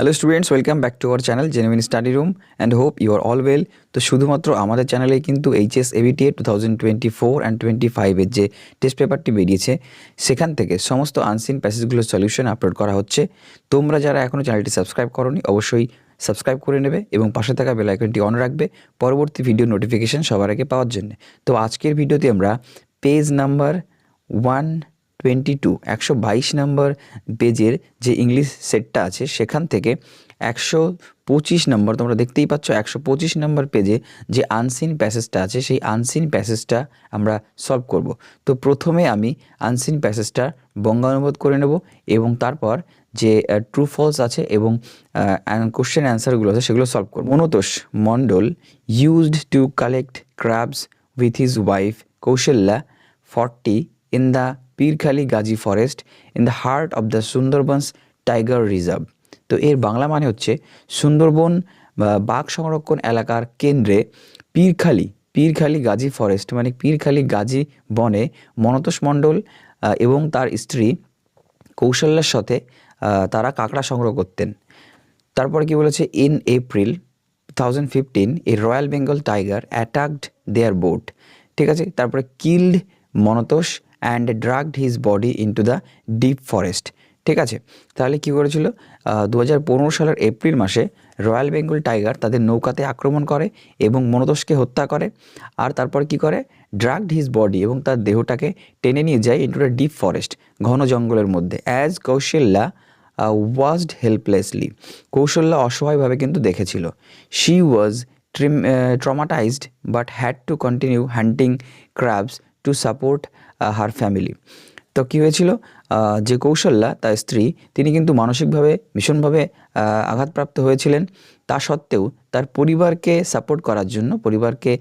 Hello students welcome back to our channel genuine study room and hope you are all well তো শুধুমাত্র আমাদের চ্যানেলে কিন্তু HS ABTA two thousand twenty four and twenty ফাইভের যে test পেপারটি বেরিয়েছে, সেখান থেকে সমস্ত আনসিন প্যাসেজগুলোর সলিউশন আপলোড করা হচ্ছে। তোমরা যারা এখনও চ্যানেলটি সাবস্ক্রাইব করনি, অবশ্যই সাবস্ক্রাইব করে নেবে এবং পাশে থাকা বেল আইকনটি অন রাখবে পরবর্তী ভিডিও নোটিফিকেশন সবার আগে পাওয়ার জন্য। তো আজকের ভিডিওতে আমরা page number one twenty two, একশো বাইশ নম্বর পেজের যে ইংলিশ সেটটা আছে, সেখান থেকে একশো পঁচিশ নম্বর, তোমরা দেখতেই পাচ্ছ একশো পঁচিশ নম্বর পেজে যে আনসিন প্যাসেজটা আছে, সেই আনসিন প্যাসেজটা আমরা সলভ করব। তো প্রথমে আমি আনসিন প্যাসেজটা বঙ্গানুবাদ করে নেব এবং তারপর যে ট্রু ফলস আছে এবং কোশ্চেন অ্যান্সারগুলো আছে, সেগুলো সলভ করব। Montosh Mondal used to collect crabs with his wife Kaushalya forty in the Pirkhali Gazi forest in the heart of the Sundarbans tiger reserve. তো এর বাংলা মানে হচ্ছে সুন্দরবন বাঘ সংরক্ষণ এলাকার কেন্দ্রে পীরখালি পীরখালি গাজী ফরেস্ট মানে পীরখালি গাজী বনে মনতোষ মণ্ডল এবং তার স্ত্রী কৌশল্যার সাথে তারা কাঁকড়া সংগ্রহ করতেন। তারপর কি বলেছে? In April thousand fifteen a royal Bengal tiger attacked their boat ঠিক আছে? তারপরে killed Montosh and dragged his body into the deep forest ঠিক আছে? তাহলে কী করেছিল? দু হাজার পনেরো সালের এপ্রিল মাসে রয়্যাল বেঙ্গল টাইগার তাদের নৌকাতে আক্রমণ করে এবং মনতোষকে হত্যা করে। আর তারপর কি করে? ড্রাগড হিজ বডি এবং তার দেহটাকে টেনে নিয়ে যায় ইন্টু দ্য ডিপ ফরেস্ট ঘন জঙ্গলের মধ্যে। As Kaushalya watched helplessly Kaushalya অসহায়ভাবে কিন্তু দেখেছিল। She was trim traumatized but had to continue hunting crabs to support her family তো কী হয়েছিল? যে কৌশল্যা, তার স্ত্রী, তিনি কিন্তু মানসিকভাবে ভীষণভাবে আঘাতপ্রাপ্ত হয়েছিলেন। তা সত্ত্বেও তার পরিবারকে সাপোর্ট করার জন্য, পরিবারকে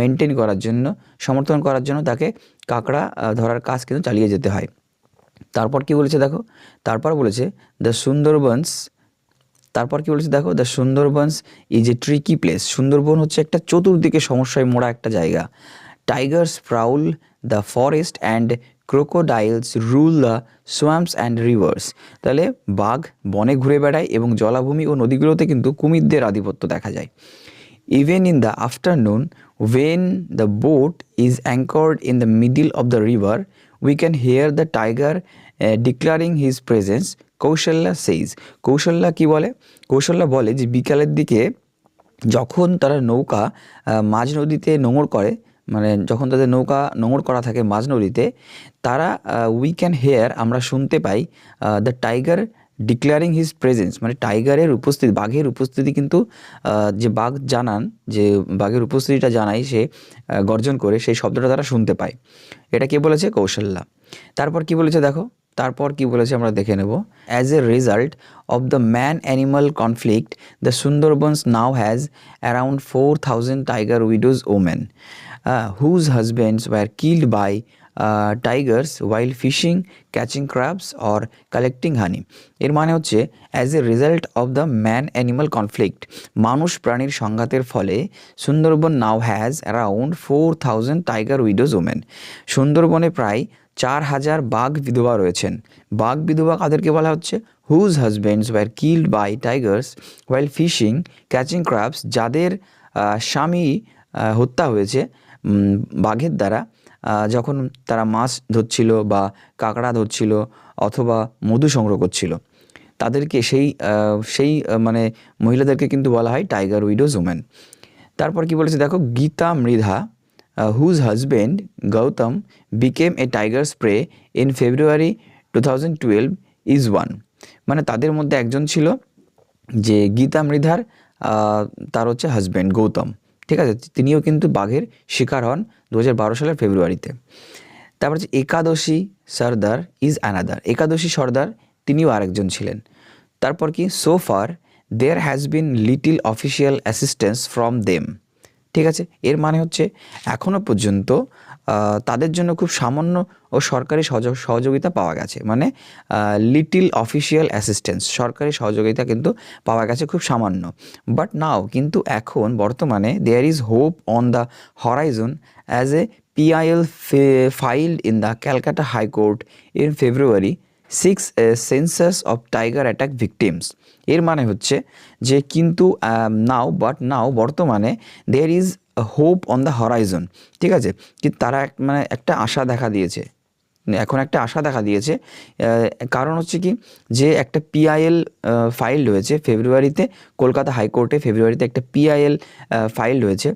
মেনটেন করার জন্য, সমর্থন করার জন্য তাকে কাঁকড়া ধরার কাজ কিন্তু চালিয়ে যেতে হয়। তারপর কি বলেছে দেখো? তারপর বলেছে দ্য সুন্দরবনস তারপর কি বলেছে দেখো? The Sundarbans is a tricky place Sundarban হচ্ছে একটা চতুর্দিকে সমস্যায় মোড়া একটা জায়গা। Tigers prowl the forest and crocodiles rule the swamps and rivers তাহলে বাঘ বনে ঘুরে বেড়ায় এবং জলাভূমি ও নদীগুলোতে কিন্তু কুমিরদের আধিপত্য দেখা যায়। Even in the afternoon when the boat is anchored in the middle of the we can hear the tiger uh, declaring his presence. Kaushalya says Kaushalya কি বলে? কৌশল্যা বলে যে বিকালের দিকে যখন তারা নৌকা মাঝ নদীতে নোঙর করে মানে যখন তাদের নৌকা নোঙর করা থাকে মাঝ নদীতে, তারা উই ক্যান হেয়ার আমরা শুনতে পাই the tiger declaring his presence মানে টাইগারের উপস্থিতি, বাঘের উপস্থিতি কিন্তু যে বাঘ জানান, যে বাঘের উপস্থিতিটা জানাই সে গর্জন করে, সেই শব্দটা তারা শুনতে পায়। এটা কে বলেছে? কৌশল্যা। তারপর কি বলেছে দেখো? তারপর কি বলেছে আমরা দেখে নেব। As a result of the man animal conflict the Sundarbans now has around four thousand tiger widows women whose husbands were killed by tigers while fishing catching crabs or collecting honey এর মানে হচ্ছে as a result of the man animal conflict মানুষ প্রাণীর সংঘাতের ফলে Sundarban now has around four thousand tiger widows women সুন্দরবনে প্রায় চার হাজার বাঘ বিধবা রয়েছেন। বাঘ বিধবা কাদেরকে বলা হচ্ছে? Whose husbands were killed by tigers while fishing catching crabs যাদের স্বামী হত্যা হয়েছে বাঘের দ্বারা যখন তারা মাছ ধরছিল বা কাঁকড়া ধরছিল অথবা মধু সংগ্রহ করছিল, তাদেরকে সেই সেই মানে মহিলাদেরকে কিন্তু বলা হয় টাইগার উইডোজ উমেন তারপর কি বলেছে দেখো, Gita Mridha whose husband Goutam became a tiger prey in February two thousand twelve is one মানে তাদের মধ্যে একজন ছিল যে গীতা মৃধার তার হচ্ছে হাজব্যান্ড গৌতম। ঠিক আছে? তিনিও কিন্তু বাঘের শিকার হন দু হাজার বারো সালের ফেব্রুয়ারিতে। তারপর হচ্ছে একাদশী সর্দার ইজ অ্যানাদার। একাদশী সর্দার তিনিও আরেকজন ছিলেন। তারপর কি? So far there has been little official assistance from them ঠিক আছে? এর মানে হচ্ছে এখনও পর্যন্ত তাদের জন্য খুব সামান্য ও সরকারি সহযোগ সহযোগিতা পাওয়া গেছে। মানে লিটিল অফিসিয়াল অ্যাসিস্ট্যান্স সরকারি সহযোগিতা কিন্তু পাওয়া গেছে খুব সামান্য। বাট নাও কিন্তু এখন বর্তমানে there is hope on the horizon as a PIL filed in the Calcutta high court in February six census of tiger attack victims এর মানে হচ্ছে যে কিন্তু নাও বাট নাও বর্তমানে there is hope on the horizon ঠিক আছে? কিন্তু তারা এক মানে একটা আশা দেখা দিয়েছে। এখন একটা আশা দেখা দিয়েছে। কারণ হচ্ছে কি, যে একটা পিআইএল ফাইল রয়েছে ফেব্রুয়ারিতে, কলকাতা হাইকোর্টে ফেব্রুয়ারিতে একটা পিআইএল ফাইল রয়েছে।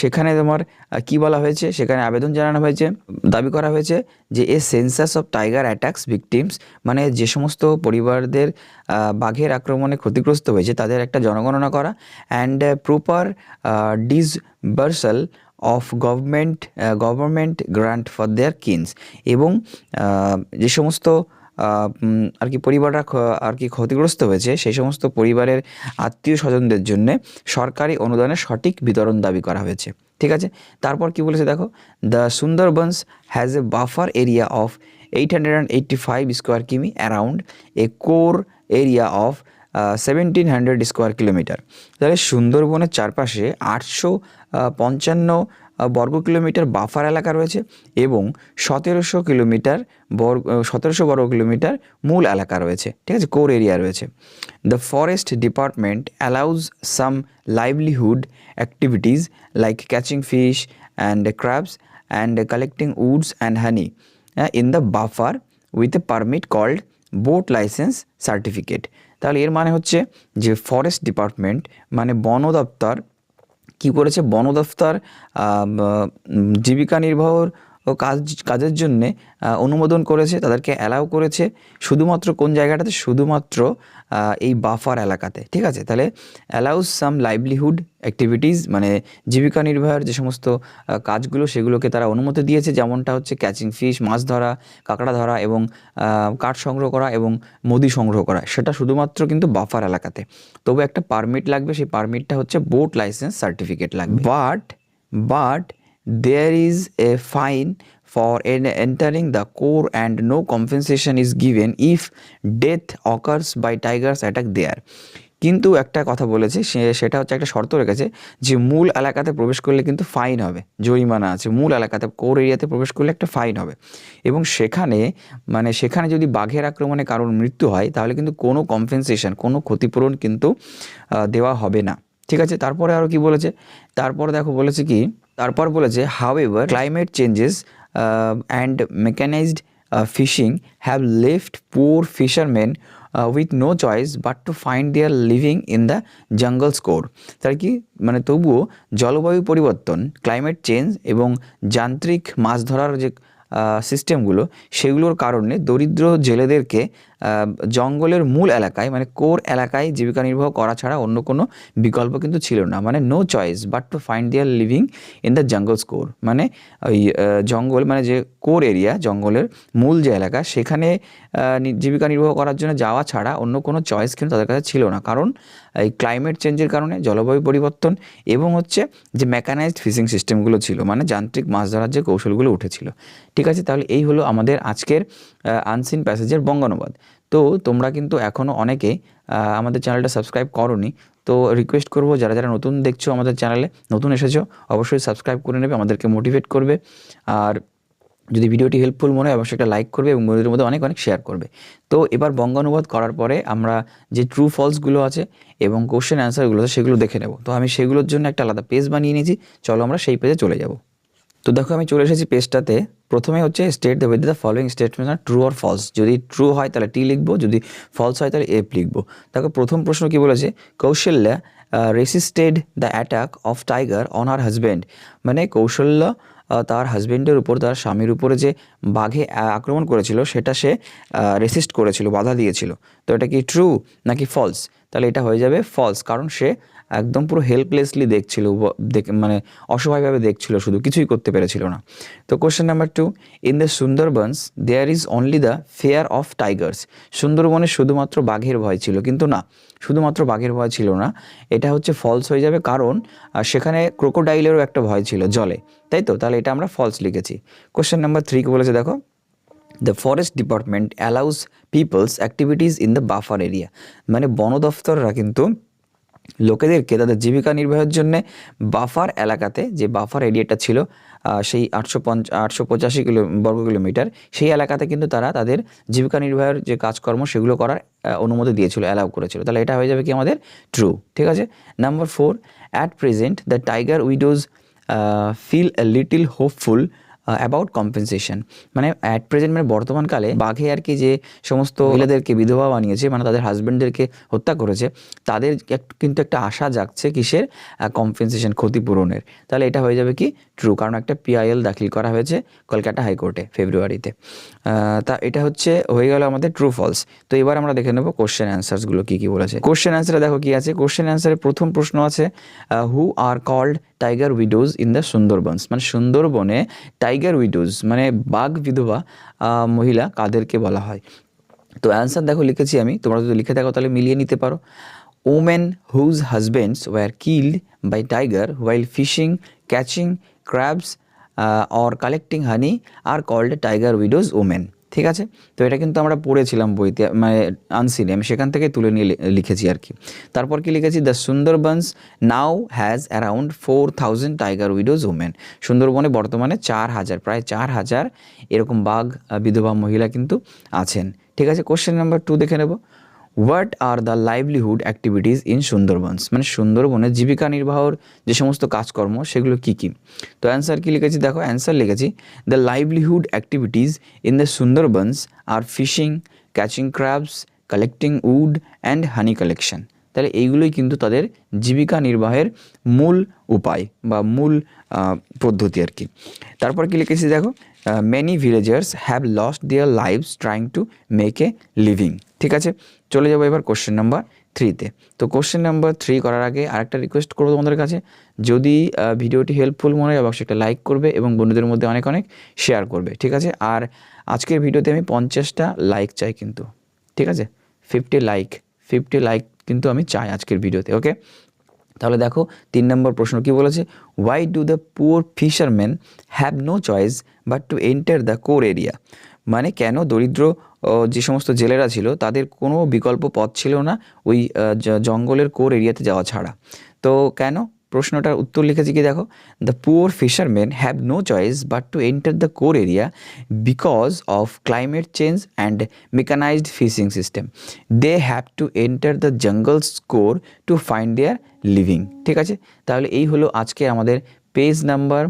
সেখানে তোমার কি বলা হয়েছে, সেখানে আবেদন জানানো হয়েছে, দাবি করা হয়েছে যে a census of tiger attacks victims মানে যে সমস্ত পরিবারদের বাঘের আক্রমণে ক্ষতিগ্রস্ত হয়েছে, তাদের একটা জনগণনা করা and proper disbursal of government government grant for their kins এবং যে সমস্ত আর কি পরিবাররা আর কি ক্ষতিগ্রস্ত হয়েছে সেই সমস্ত পরিবারের আত্মীয় স্বজনদের জন্য সরকারি অনুদানের সঠিক বিতরণ দাবি করা হয়েছে। ঠিক আছে? তারপর কি বলেছে দেখো? The Sundarbans has a buffer area of eight hundred and eighty five square km around a core area of seventeen hundred square kilometre তাহলে সুন্দরবনের চারপাশে আটশো পঞ্চান্ন বর্গ কিলোমিটার বাফার এলাকা রয়েছে এবং সতেরোশো কিলোমিটার বর্গ সতেরোশো বর্গ কিলোমিটার মূল এলাকা রয়েছে। ঠিক আছে? কোর এরিয়া রয়েছে। The forest department allows some livelihood activities like catching fish and crabs and collecting woods and honey in the buffer with a permit called boat licence certificate তাহলে এর মানে হচ্ছে যে ফরেস্ট ডিপার্টমেন্ট মানে বন দপ্তর কী করেছে? বন দপ্তর জীবিকা নির্বাহ ও কাজ, কাজের জন্যে অনুমোদন করেছে, তাদেরকে অ্যালাউ করেছে, শুধুমাত্র কোন জায়গাটাতে? শুধুমাত্র এই বাফার এলাকাতে, ঠিক আছে? তাহলে অ্যালাউস সাম লাইভলিহুড অ্যাক্টিভিটিস মানে জীবিকা নির্বাহের যে সমস্ত কাজগুলো, সেগুলোকে তারা অনুমতি দিয়েছে, যেমনটা হচ্ছে ক্যাচিং ফিশ মাছ ধরা, কাঁকড়া ধরা এবং কাঠ সংগ্রহ করা এবং মোদি সংগ্রহ করা, সেটা শুধুমাত্র কিন্তু বাফার এলাকাতে। তবু একটা পারমিট লাগবে, সেই পারমিটটা হচ্ছে বোট লাইসেন্স সার্টিফিকেট লাগবে। But but there is a fine for en- entering the core and no compensation is given if death occurs by tigers attack there. কিন্তু একটা কথা বলেছে সেটা হচ্ছে একটা শর্ত রেখেছে যে মূল এলাকাতে প্রবেশ করলে কিন্তু ফাইন হবে, জরিমানা আছে। মূল এলাকাতে, কোর এরিয়াতে প্রবেশ করলে একটা ফাইন হবে। এবং সেখানে মানে সেখানে যদি বাঘের আক্রমণে কারোর মৃত্যু হয়, তাহলে কিন্তু কোনো কম্পেনসেশন কোনো ক্ষতিপূরণ কিন্তু দেওয়া হবে না। ঠিক আছে? তারপরে আরও কি বলেছে? তারপরে দেখো, বলেছে কি তারপর বলেছে however climate changes and mechanised fishing have left poor fisherman with no choice but to find their living in the jungle score তার কি? মানে তবুও জলবায়ু পরিবর্তন ক্লাইমেট চেঞ্জ এবং যান্ত্রিক মাছ ধরার যে সিস্টেমগুলো সেগুলোর কারণে দরিদ্র জেলেদেরকে জঙ্গলের মূল এলাকায় মানে কোর এলাকায় জীবিকা নির্বাহ করা ছাড়া অন্য কোনো বিকল্প কিন্তু ছিল না। মানে no choice but to find their living in the jungle's core মানে ওই জঙ্গল মানে যে কোর এরিয়া জঙ্গলের মূল যে এলাকা, সেখানে জীবিকা নির্বাহ করার জন্য যাওয়া ছাড়া অন্য কোনো চয়েস কিন্তু তাদের কাছে ছিল না। কারণ এই ক্লাইমেট চেঞ্জের কারণে জলবায়ু পরিবর্তন এবং হচ্ছে যে মেকানাইজড ফিশিং সিস্টেমগুলো ছিল মানে যান্ত্রিক মাছ ধরার যে কৌশলগুলো উঠেছিল। ঠিক আছে, তাহলে এই হলো আমাদের আজকের আনসিন প্যাসেজের বঙ্গানুবাদ। তো তোমরা কিন্তু এখনও অনেকে আমাদের চ্যানেলটা সাবস্ক্রাইব করনি, তো রিকোয়েস্ট করব যারা যারা নতুন দেখছ আমাদের চ্যানেলে নতুন এসেছ, অবশ্যই সাবস্ক্রাইব করে নেবে, আমাদেরকে মোটিভেট করবে। আর যদি ভিডিওটি হেল্পফুল মনে হয় অবশ্যই একটা লাইক করবে এবং বন্ধুদের মধ্যে অনেক অনেক শেয়ার করবে। তো এবার বঙ্গানুবাদ করার পরে আমরা যে ট্রু ফলসগুলো আছে এবং কোশ্চেন অ্যান্সারগুলো আছে সেগুলো দেখে নেব। তো আমি সেগুলোর জন্য একটা আলাদা পেজ বানিয়ে নিয়েছি। চলো আমরা সেই পেজে চলে যাব। তো দেখো আমি চলে এসেছি পেজটাতে প্রথমে হচ্ছে স্টেট দেবে the following statement true or false যদি ট্রু হয় তাহলে টি লিখব, যদি ফলস হয় তাহলে এফ লিখব। দেখো প্রথম প্রশ্ন কি বলেছে? Kaushalya resisted the attack of tiger on her husband মানে কৌশল্য তার হাজব্যান্ডের উপর, তার স্বামীর উপরে যে বাঘে আক্রমণ করেছিল, সেটা সে রেসিস্ট করেছিল, বাধা দিয়েছিল। তো এটা কি ট্রু নাকি ফলস তাহলে এটা হয়ে যাবে ফলস কারণ সে একদম পুরো হেল্পলেসলি দেখছিল দেখ- মানে অসহায়ভাবে দেখছিল, শুধু কিছুই করতে পেরেছিল না। তো question number two in the Sundarbans there is only the fear of tigers সুন্দরবনে শুধুমাত্র বাঘের ভয় ছিল, কিন্তু না, শুধুমাত্র বাঘের ভয় ছিল না, এটা হচ্ছে ফলস হয়ে যাবে কারণ সেখানে ক্রোকোডাইলেরও একটা ভয় ছিল জলে। তাই তো? তাহলে এটা আমরা ফলস লিখেছি। কোশ্চেন নাম্বার থ্রি কি বলেছে দেখো? The forest department allows peoples activities in the buffer area মানে বন দফতররা কিন্তু লোকেদেরকে তাদের জীবিকা নির্বাহের জন্য বাফার এলাকাতে যে বাফার এরিয়াটা ছিল সেই আটশো পঞ্চ, আটশো পঁচাশি কিলো, বর্গ কিলোমিটার, সেই এলাকাতে কিন্তু তারা তাদের জীবিকা নির্বাহের যে কাজকর্ম সেগুলো করার অনুমতি দিয়েছিল অ্যালাউ করেছিল। তাহলে এটা হয়ে যাবে কি আমাদের? ট্রু ঠিক আছে? Number four at present the tiger widows feel a little hopeful about compensation মানে অ্যাট প্রেজেন্ট মানে বর্তমানকালে বাঘে আর কি যে সমস্ত মহিলাদেরকে, বিধবা বানিয়েছে মানে তাদের হাজব্যান্ডদেরকে হত্যা করেছে, তাদের কিন্তু একটা আশা জাগছে কিসের? কম্পেনসেশন ক্ষতিপূরণের। তাহলে এটা হয়ে যাবে কি? ট্রু কারণ একটা পিআইএল দাখিল করা হয়েছে কলকাতা হাইকোর্টে ফেব্রুয়ারিতে তা। এটা হচ্ছে, হয়ে গেল আমাদের ট্রু ফলস তো এবার আমরা দেখে নেব কোশ্চেন অ্যান্সার্সগুলো কী কী বলেছে। কোশ্চেন অ্যান্সারে দেখো কী আছে? কোশ্চেন অ্যান্সারে প্রথম প্রশ্ন আছে who are called tiger widows in the Sundarbans মানে সুন্দরবনে টাইগার উইডোজ মানে বাঘ বিধবা মহিলা কাদেরকে বলা হয়। তো অ্যান্সার দেখো লিখেছি আমি, তোমরা যদি লিখে থাকো তাহলে মিলিয়ে নিতে পারো। Women whose husbands were killed by tiger while fishing catching crabs or collecting honey are called tiger widows women ঠিক আছে? তো এটা কিন্তু আমরা পড়েছিলাম বইতে মানে আনসিনে আমি সেখান থেকে তুলে নিয়ে লিখেছি আর কি। তারপর কি লিখেছি? The Sundarbans now has around four thousand tiger widows women সুন্দরবনে বর্তমানে চার হাজার, প্রায় চার হাজার এরকম বাঘ বিধবা মহিলা কিন্তু আছেন। ঠিক আছে? কোশ্চেন নাম্বার টু দেখে নেব। What are the livelihood activities in Sundarbans মানে সুন্দরবনে জীবিকা নির্বাহর যে সমস্ত কাজকর্ম, সেগুলো কী কী? তো অ্যান্সার কী লিখেছি? দেখো অ্যান্সার লিখেছি the livelihood activities in the Sundarbans are fishing catching crabs collecting wood and honey collection তাহলে এইগুলোই কিন্তু তাদের জীবিকা নির্বাহের মূল উপায় বা মূল পদ্ধতি আর কি। তারপর কী লিখেছি? দেখো many villagers have lost their lives trying to make a living ঠিক আছে? চলে যাব এবার কোশ্চেন নাম্বার থ্রিতে তো। কোশ্চেন নাম্বার থ্রি করার আগে আরেকটা রিকোয়েস্ট করব তোমাদের কাছে। যদি ভিডিওটি হেল্পফুল মনে হয়, অবশ্যই একটা লাইক করবে এবং বন্ধুদের মধ্যে অনেক অনেক শেয়ার করবে। ঠিক আছে? আর আজকের ভিডিওতে আমি পঞ্চাশটা লাইক চাই কিন্তু। ঠিক আছে? ফিফটি লাইক ফিফটি লাইক কিন্তু আমি চাই আজকের ভিডিওতে ওকে তাহলে দেখো তিন নম্বর প্রশ্ন কি বলেছে? Why do the poor fisherman have no choice but to enter the core area মানে কেন দরিদ্র যে সমস্ত জেলেরা ছিল, তাদের কোনো বিকল্প পথ ছিল না ওই জঙ্গলের কোর এরিয়াতে যাওয়া ছাড়া। তো কেন? প্রশ্নটার উত্তর লিখেছি কি দেখো? The poor fisherman have no choice but to enter the core area because of climate change and mechanised fishing system they have to enter the jungle's core to find their living ঠিক আছে? তাহলে এই হলো আজকে আমাদের page number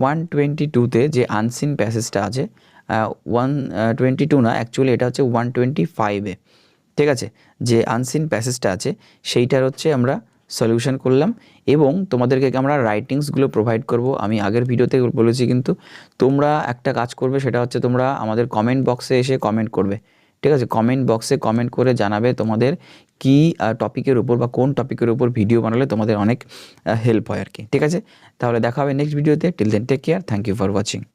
one twenty টুতে যে unseen প্যাসেজটা আছে ওয়ান টোয়েন্টি টু না অ্যাকচুয়ালি এটা হচ্ছে ওয়ান টোয়েন্টি ফাইভে ঠিক আছে? যে আনসিন প্যাসেজটা আছে, সেইটার হচ্ছে আমরা সলিউশন করলাম এবং তোমাদেরকে আমরা রাইটিংসগুলো প্রোভাইড করব। আমি আগের ভিডিওতে বলেছি কিন্তু তোমরা একটা কাজ করবে, সেটা হচ্ছে তোমরা আমাদের কমেন্ট বক্সে এসে কমেন্ট করবে। ঠিক আছে? কমেন্ট বক্সে কমেন্ট করে জানাবে তোমাদের কি টপিকের উপর বা কোন টপিকের উপর ভিডিও বানালে তোমাদের অনেক হেল্প হয় আর কি। ঠিক আছে? তাহলে দেখা হবে নেক্সট ভিডিওতে till then take care thank you for watching